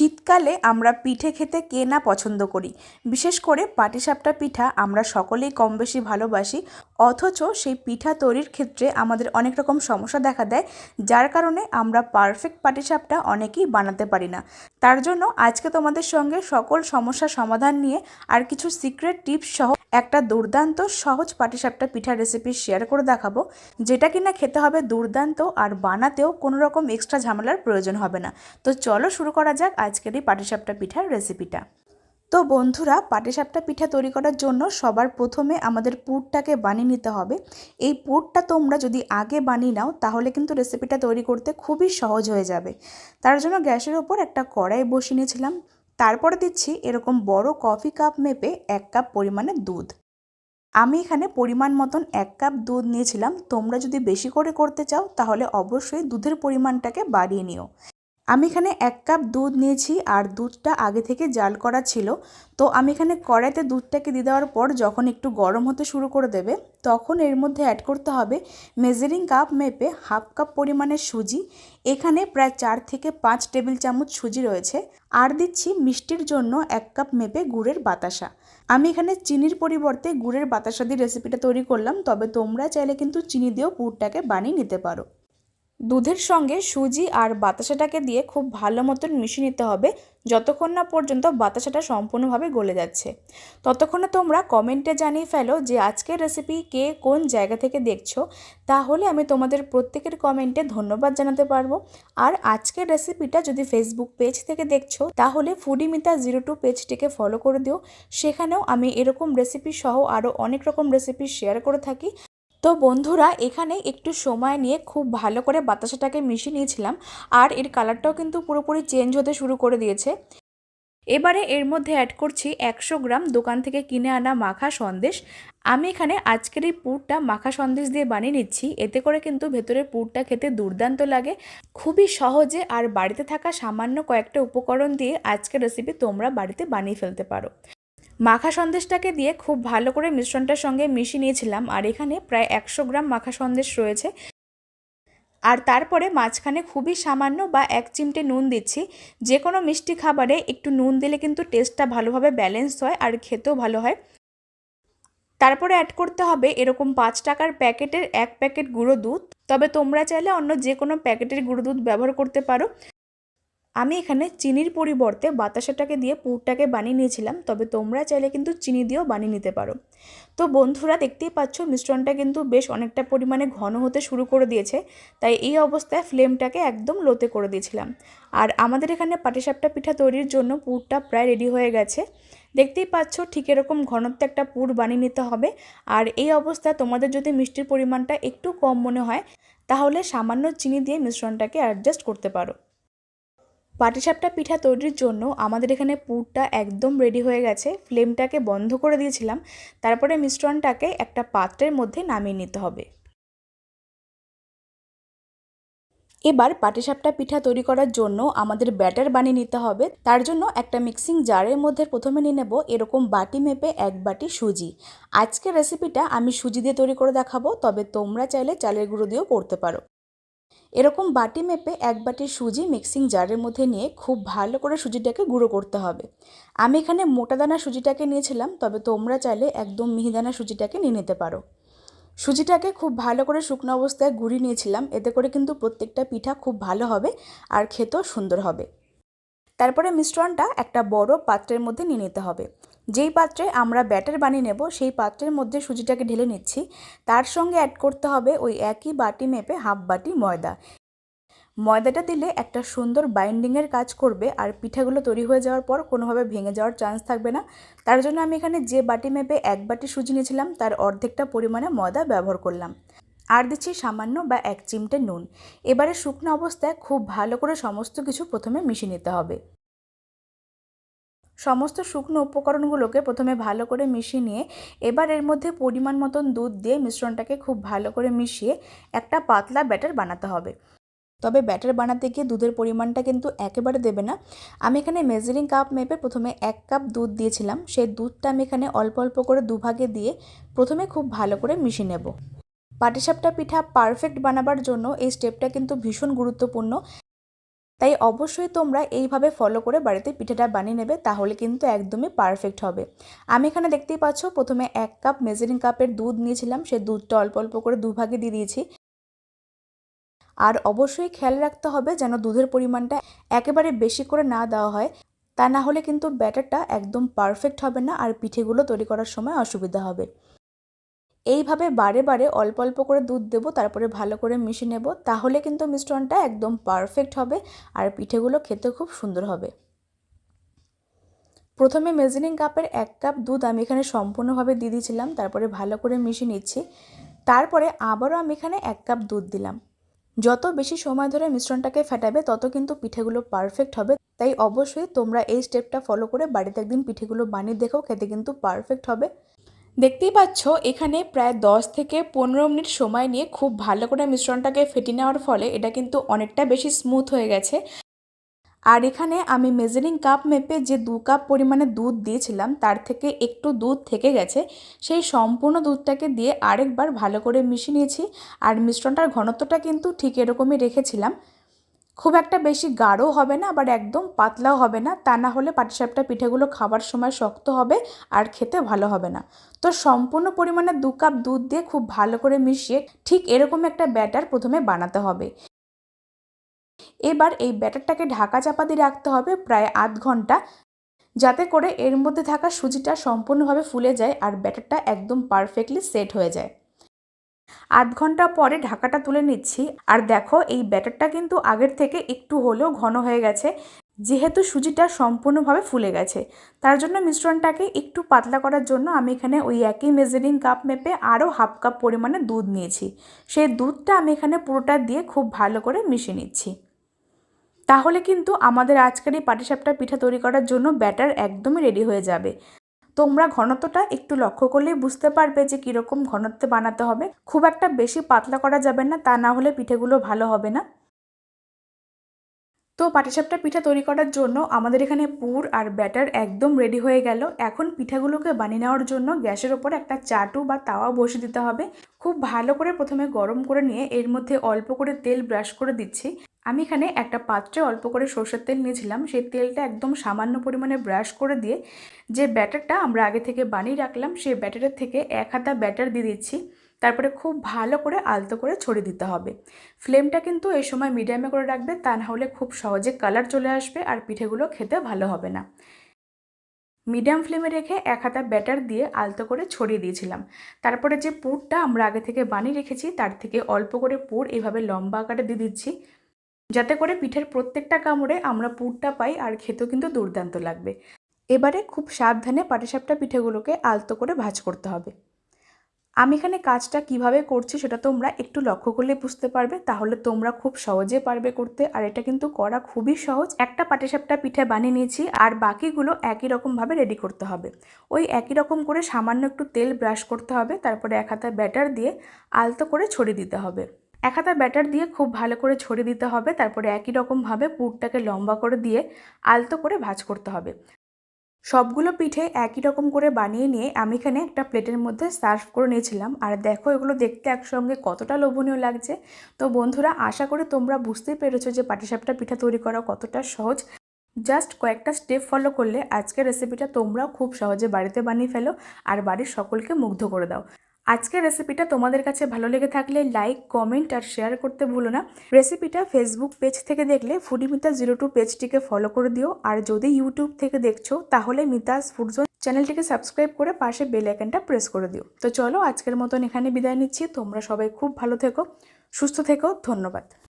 শীতকালে আমরা পিঠে খেতে কে না পছন্দ করি। বিশেষ করে পাটিসাপটা পিঠা আমরা সকলেই কম বেশি ভালোবাসি, অথচ সেই পিঠা তৈরির ক্ষেত্রে আমাদের অনেক রকম সমস্যা দেখা দেয়, যার কারণে আমরা পারফেক্ট পাটিসাপটা অনেকেই বানাতে পারি না। তার জন্য আজকে তোমাদের সঙ্গে সকল সমস্যা সমাধান নিয়ে আর কিছু সিক্রেট টিপস সহ একটা দুর্দান্ত সহজ পাটিসাপটা পিঠার রেসিপি শেয়ার করে দেখাবো, যেটা কিনা খেতে হবে দুর্দান্ত আর বানাতেও কোনো রকম এক্সট্রা ঝামেলার প্রয়োজন হবে না। তো চলো শুরু করা যাক আজকের এই পাটিসাপটা পিঠার রেসিপিটা তো বন্ধুরা, পাটিসাপটা পিঠা তৈরি করার জন্য সবার প্রথমে আমাদের পুরটাকে বানিয়ে নিতে হবে। এই পুরটা তোমরা যদি আগে বানিয়ে নাও, তাহলে কিন্তু রেসিপিটা তৈরি করতে খুবই সহজ হয়ে যাবে। তার জন্য গ্যাসের ওপর একটা কড়াই বসিয়ে নিয়েছিলাম। তারপরে দিচ্ছি এরকম বড় কফি কাপ মেপে এক কাপ পরিমাণে দুধ। আমি এখানে পরিমাণ মতন এক কাপ দুধ নিয়েছিলাম, তোমরা যদি বেশি করে করতে চাও তাহলে অবশ্যই দুধের পরিমাণটাকে বাড়িয়ে নিও। আমি এখানে এক কাপ দুধ নিয়েছি আর দুধটা আগে থেকে জাল করা ছিল। তো আমি এখানে কড়াইতে দুধটাকে দিয়ে দেওয়ার পর যখন একটু গরম হতে শুরু করে দেবে, তখন এর মধ্যে অ্যাড করতে হবে মেজারিং কাপ মেপে হাফ কাপ পরিমাণের সুজি। এখানে প্রায় চার থেকে পাঁচ টেবিল চামচ সুজি রয়েছে। আর দিচ্ছি মিষ্টির জন্য এক কাপ মেপে গুড়ের বাতাসা। আমি এখানে চিনির পরিবর্তে গুড়ের বাতাসা দিয়ে রেসিপিটা তৈরি করলাম, তবে তোমরা চাইলে কিন্তু চিনি দিয়েও পুরটাকে বানিয়ে নিতে পারো। দুধের সঙ্গে সুজি আর বাতাসাটাকে দিয়ে খুব ভালো মতন মিশিয়ে নিতে হবে। যতক্ষণ না পর্যন্ত বাতাসাটা সম্পূর্ণভাবে গলে যাচ্ছে। ততক্ষণে তোমরা কমেন্টে জানিয়ে ফেলো যে আজকের রেসিপি কে কোন জায়গা থেকে দেখছ। তাহলে আমি তোমাদের প্রত্যেকের কমেন্টে ধন্যবাদ জানাতে পারব। আর আজকের রেসিপিটা যদি ফেসবুক পেজ থেকে দেখছ, তাহলে ফুডিমিতা জিরো টু পেজটিকে ফলো করে দিও। সেখানেও আমি এরকম রেসিপি সহ আরও অনেক রকম রেসিপি শেয়ার করে থাকি। তো বন্ধুরা, এখানে একটু সময় নিয়ে খুব ভালো করে বাতাসাটাকে মিশিয়ে নিয়েছিলাম আর এর কালারটাও কিন্তু পুরোপুরি চেঞ্জ হতে শুরু করে দিয়েছে। এবারে এর মধ্যে অ্যাড করছি একশো গ্রাম দোকান থেকে কিনে আনা মাখা সন্দেশ। আমি এখানে আজকের এই পুরটা মাখা সন্দেশ দিয়ে বানিয়ে নিচ্ছি। এতে করে কিন্তু ভেতরের পুরটা খেতে দুর্দান্ত লাগে। খুবই সহজে আর বাড়িতে থাকা সামান্য কয়েকটা উপকরণ দিয়ে আজকের রেসিপি তোমরা বাড়িতে বানিয়ে ফেলতে পারো। মাখা সন্দেশটাকে দিয়ে খুব ভালো করে মিশ্রণটার সঙ্গে মিশিয়ে নিয়েছিলাম, আর এখানে প্রায় একশো গ্রাম মাখা সন্দেশ রয়েছে। আর তারপরে মাঝখানে খুবই সামান্য বা এক চিমটে নুন দিচ্ছি। যে কোনো মিষ্টি খাবারে একটু নুন দিলে কিন্তু টেস্টটা ভালোভাবে ব্যালেন্স হয় আর খেতেও ভালো হয়। তারপরে অ্যাড করতে হবে এরকম পাঁচ টাকার প্যাকেটের এক প্যাকেট গুঁড়ো দুধ। তবে তোমরা চাইলে অন্য যে কোনো প্যাকেটের গুঁড়ো দুধ ব্যবহার করতে পারো। আমি এখানে চিনির পরিবর্তে বাতাসাটাকে দিয়ে পুরটাকে বানিয়ে নিয়েছিলাম, তবে তোমরা চাইলে কিন্তু চিনি দিয়েও বানিয়ে নিতে পারো। তো বন্ধুরা, দেখতেই পাচ্ছ, মিশ্রণটা কিন্তু বেশ অনেকটা পরিমাণে ঘন হতে শুরু করে দিয়েছে, তাই এই অবস্থায় ফ্লেমটাকে একদম লোতে করে দিয়েছিলাম। আর আমাদের এখানে পাটিসাপটা পিঠা তৈরির জন্য পুরটা প্রায় রেডি হয়ে গেছে। দেখতেই পাচ্ছ, ঠিক এরকম ঘনত্ব একটা পুর বানিয়ে নিতে হবে। আর এই অবস্থায় তোমাদের যদি মিষ্টির পরিমাণটা একটু কম মনে হয়, তাহলে সামান্য চিনি দিয়ে মিশ্রণটাকে অ্যাডজাস্ট করতে পারো। পাটিসাপটা পিঠা তৈরির জন্য আমাদের এখানে পুরটা একদম রেডি হয়ে গেছে। ফ্লেমটাকে বন্ধ করে দিয়েছিলাম। তারপরে মিশ্রণটাকে একটা পাত্রের মধ্যে নামিয়ে নিতে হবে। এবার পাটিসাপটা পিঠা তৈরি করার জন্য আমাদের ব্যাটার বানিয়ে নিতে হবে। তার জন্য একটা মিক্সিং জারের মধ্যে প্রথমে নিয়ে নেব এরকম বাটি মেপে এক বাটি সুজি। আজকের রেসিপিটা আমি সুজি দিয়ে তৈরি করে দেখাবো, তবে তোমরা চাইলে চালের গুঁড়ো দিয়েও করতে পারো। এরকম বাটি মেপে এক বাটি সুজি মিক্সিং জারের মধ্যে নিয়ে খুব ভালো করে সুজিটাকে গুঁড়ো করতে হবে। আমি এখানে মোটা দানা সুজিটাকে নিয়েছিলাম, তবে তোমরা চাইলে একদম মিহিদানা সুজিটাকে নিয়ে নিতে পারো। সুজিটাকে খুব ভালো করে শুকনো অবস্থায় গুঁড়ি নিয়েছিলাম, এতে করে কিন্তু প্রত্যেকটা পিঠা খুব ভালো হবে আর খেতেও সুন্দর হবে। তারপরে মিশ্রণটা একটা বড় পাত্রের মধ্যে নিয়ে নিতে হবে। যেই পাত্রে আমরা ব্যাটার বানিয়ে নেব, সেই পাত্রের মধ্যে সুজিটাকে ঢেলে নিচ্ছি। তার সঙ্গে অ্যাড করতে হবে ওই একই বাটি মেপে হাফ বাটি ময়দা। ময়দাটা দিলে একটা সুন্দর বাইন্ডিংয়ের কাজ করবে আর পিঠাগুলো তৈরি হয়ে যাওয়ার পর কোনোভাবে ভেঙে যাওয়ার চান্স থাকবে না। তার জন্য আমি এখানে যে বাটি মেপে এক বাটি সুজি নিয়েছিলাম, তার অর্ধেকটা পরিমাণে ময়দা ব্যবহার করলাম। আর দিচ্ছি সামান্য বা এক চিমটে নুন। এবারে শুকনো অবস্থায় খুব ভালো করে সমস্ত কিছু প্রথমে মিশিয়ে নিতে হবে। সমস্ত শুকনো উপকরণগুলোকে প্রথমে ভালো করে মিশিয়ে নিয়ে এবার এর মধ্যে পরিমাণ মতন দুধ দিয়ে মিশ্রণটাকে খুব ভালো করে মিশিয়ে একটা পাতলা ব্যাটার বানাতে হবে। তবে ব্যাটার বানাতে গিয়ে দুধের পরিমাণটা কিন্তু একেবারে দেবে না। আমি এখানে মেজারিং কাপ মেপে প্রথমে এক কাপ দুধ দিয়েছিলাম। সেই দুধটা আমি এখানে অল্প অল্প করে দুভাগে দিয়ে প্রথমে খুব ভালো করে মিশিয়ে নেব। পাটিসাপটা পিঠা পারফেক্ট বানাবার জন্য এই স্টেপটা কিন্তু ভীষণ গুরুত্বপূর্ণ। তাই অবশ্যই তোমরা এইভাবে ফলো করে বাড়িতে পিঠেটা বানিয়ে নেবে, তাহলে কিন্তু একদমই পারফেক্ট হবে। আমি এখানে দেখতেই পাচ্ছ, প্রথমে এক কাপ মেজারিং কাপের দুধ নিয়েছিলাম সেই দুধটা অল্প অল্প করে দুভাগে দিয়ে দিয়েছি। আর অবশ্যই খেয়াল রাখতে হবে যেন দুধের পরিমাণটা একেবারে বেশি করে না দেওয়া হয়, তা না হলে কিন্তু ব্যাটারটা একদম পারফেক্ট হবে না, আর পিঠেগুলো তৈরি করার সময় অসুবিধা হবে। এইভাবে বারে বারে অল্প অল্প করে দুধ দেবো, তারপরে ভালো করে মিশিয়ে নেব, তাহলে কিন্তু মিশ্রণটা একদম পারফেক্ট হবে আর পিঠেগুলো খেতে খুব সুন্দর হবে। প্রথমে মেজারিং কাপের এক কাপ দুধ আমি এখানে সম্পূর্ণভাবে দিয়ে দিয়েছিলাম, তারপরে ভালো করে মিশিয়ে নিচ্ছি। তারপরে আবারও আমি এখানে এক কাপ দুধ দিলাম। যত বেশি সময় ধরে মিশ্রণটাকে ফেটাবে, তত কিন্তু পিঠেগুলো পারফেক্ট হবে। তাই অবশ্যই তোমরা এই স্টেপটা ফলো করে বাড়িতে একদিন পিঠেগুলো বানিয়ে দেখো, খেতে কিন্তু পারফেক্ট হবে। দেখতেই পাচ্ছ, এখানে প্রায় 10 থেকে পনেরো মিনিট সময় নিয়ে খুব ভালো করে মিশ্রণটাকে ফেটে নেওয়ার ফলে এটা কিন্তু অনেকটা বেশি স্মুথ হয়ে গেছে। আর এখানে আমি মেজারিং কাপ মেপে যে দু কাপ পরিমাণে দুধ দিয়েছিলাম, তার থেকে একটু দুধ থেকে গেছে। সেই সম্পূর্ণ দুধটাকে দিয়ে আরেকবার ভালো করে মিশিয়ে নিয়েছি। আর মিশ্রণটার ঘনত্বটা কিন্তু ঠিক এরকমই রেখেছিলাম। খুব একটা বেশি গাঢ়ও হবে না, আবার একদম পাতলাও হবে না। তা না হলে পাটিসাপটা পিঠেগুলো খাবার সময় শক্ত হবে আর খেতে ভালো হবে না। তো সম্পূর্ণ পরিমাণে দু কাপ দুধ দিয়ে খুব ভালো করে মিশিয়ে ঠিক এরকম একটা ব্যাটার প্রথমে বানাতে হবে। এবার এই ব্যাটারটাকে ঢাকা চাপা দিয়ে রাখতে হবে প্রায় আধ ঘণ্টা, যাতে করে এর মধ্যে থাকা সুজিটা সম্পূর্ণভাবে ফুলে যায় আর ব্যাটারটা একদম পারফেক্টলি সেট হয়ে যায়। আধ ঘণ্টা পরে ঢাকাটা তুলে নিচ্ছি। আর দেখো, এই ব্যাটারটা কিন্তু আগের থেকে একটু হলেও ঘন হয়ে গেছে। যেহেতু সুজিটা সম্পূর্ণভাবে ফুলে গেছে। তার জন্য মিশ্রণটাকে একটু পাতলা করার জন্য আমি এখানে ওই একই মেজারিং কাপ মেপে আরও হাফ কাপ পরিমাণে দুধ নিয়েছি। সেই দুধটা আমি এখানে পুরোটা দিয়ে খুব ভালো করে মিশিয়ে নিচ্ছি। তাহলে কিন্তু আমাদের আজকের এই পাটিসাপটা পিঠা তৈরি করার জন্য ব্যাটার একদমই রেডি হয়ে যাবে। তোমরা ঘনত্বটা একটু লক্ষ্য করলেই বুঝতে পারবে যে কীরকম ঘনত্বে বানাতে হবে। খুব একটা বেশি পাতলা করা যাবে না, তা না হলে পিঠেগুলো ভালো হবে না। তো পাটিসাপটা পিঠা তৈরি করার জন্য আমাদের এখানে পুর আর ব্যাটার একদম রেডি হয়ে গেল। এখন পিঠাগুলোকে বানিয়ে নেওয়ার জন্য গ্যাসের ওপর একটা চাটু বা তাওয়া বসে দিতে হবে। খুব ভালো করে প্রথমে গরম করে নিয়ে এর মধ্যে অল্প করে তেল ব্রাশ করে দিচ্ছি। আমি এখানে একটা পাত্রে অল্প করে সর্ষের তেল নিয়েছিলাম। সেই তেলটা একদম সামান্য পরিমাণে ব্রাশ করে দিয়ে যে ব্যাটারটা আমরা আগে থেকে বানিয়ে রাখলাম, সেই ব্যাটারের থেকে এক হাতা ব্যাটার দিয়ে দিচ্ছি। তারপরে খুব ভালো করে আলতো করে ছড়িয়ে দিতে হবে। ফ্লেমটা কিন্তু এই সময় মিডিয়ামে করে রাখবে, তা না হলে খুব সহজে কালার চলে আসবে আর পিঠেগুলো খেতে ভালো হবে না। মিডিয়াম ফ্লেমে রেখে এক হাতা ব্যাটার দিয়ে আলতো করে ছড়িয়ে দিয়েছিলাম। তারপরে যে পুরটা আমরা আগে থেকে বানিয়ে রেখেছি, তার থেকে অল্প করে পুর এইভাবে লম্বা আকারে দিয়ে দিচ্ছি। যাতে করে পিঠের প্রত্যেকটা কামড়ে আমরা পুরটা পাই আর খেতেও কিন্তু দুর্দান্ত লাগবে। এবারে খুব সাবধানে পাটিসাপটা পিঠেগুলোকে আলতো করে ভাজ করতে হবে। আমি এখানে কাজটা কীভাবে করছি সেটা তোমরা একটু লক্ষ্য করলে বুঝতে পারবে। তাহলে তোমরা খুব সহজে পারবে করতে। আর এটা কিন্তু করা খুবই সহজ। একটা পাটিসাপটা পিঠে বানিয়ে নিয়েছি আর বাকিগুলো একই রকমভাবে রেডি করতে হবে। ওই একই রকম করে সামান্য একটু তেল ব্রাশ করতে হবে। তারপরে এক হাতা ব্যাটার দিয়ে আলতো করে ছড়িয়ে দিতে হবে। এক হাতা ব্যাটার দিয়ে খুব ভালো করে ছড়িয়ে দিতে হবে। তারপরে একই রকমভাবে পুরটাকে লম্বা করে দিয়ে আলতো করে ভাজ করতে হবে। সবগুলো পিঠে একই রকম করে বানিয়ে নিয়ে আমি এখানে একটা প্লেটের মধ্যে সার্ভ করে নিয়েছিলাম। আর দেখো, এগুলো দেখতে একসঙ্গে কতটা লোভনীয় লাগছে। তো বন্ধুরা, আশা করি তোমরা বুঝতেই পেরেছ যে পাটিসাপটা পিঠা তৈরি করা কতটা সহজ। জাস্ট কয়েকটা স্টেপ ফলো করলে আজকের রেসিপিটা তোমরাও খুব সহজে বাড়িতে বানিয়ে ফেলো। আর বাড়ির সকলকে মুগ্ধ করে দাও। আজকের রেসিপিটা তোমাদের কাছে ভালো লেগে থাকলে লাইক কমেন্ট আর শেয়ার করতে ভুলো না। রেসিপিটা ফেসবুক পেজ থেকে দেখলে ফুডি মিতা জিরো টু পেজটিকে ফলো করে দিও। আর যদি ইউটিউব থেকে দেখছ, তাহলে মিতাস ফুডজোন চ্যানেলটিকে সাবস্ক্রাইব করে পাশে বেল আইকনটা প্রেস করে দিও। তো চলো আজকের মতন এখানে বিদায় নিচ্ছি। তোমরা সবাই খুব ভালো থেকো, সুস্থ থেকো, ধন্যবাদ।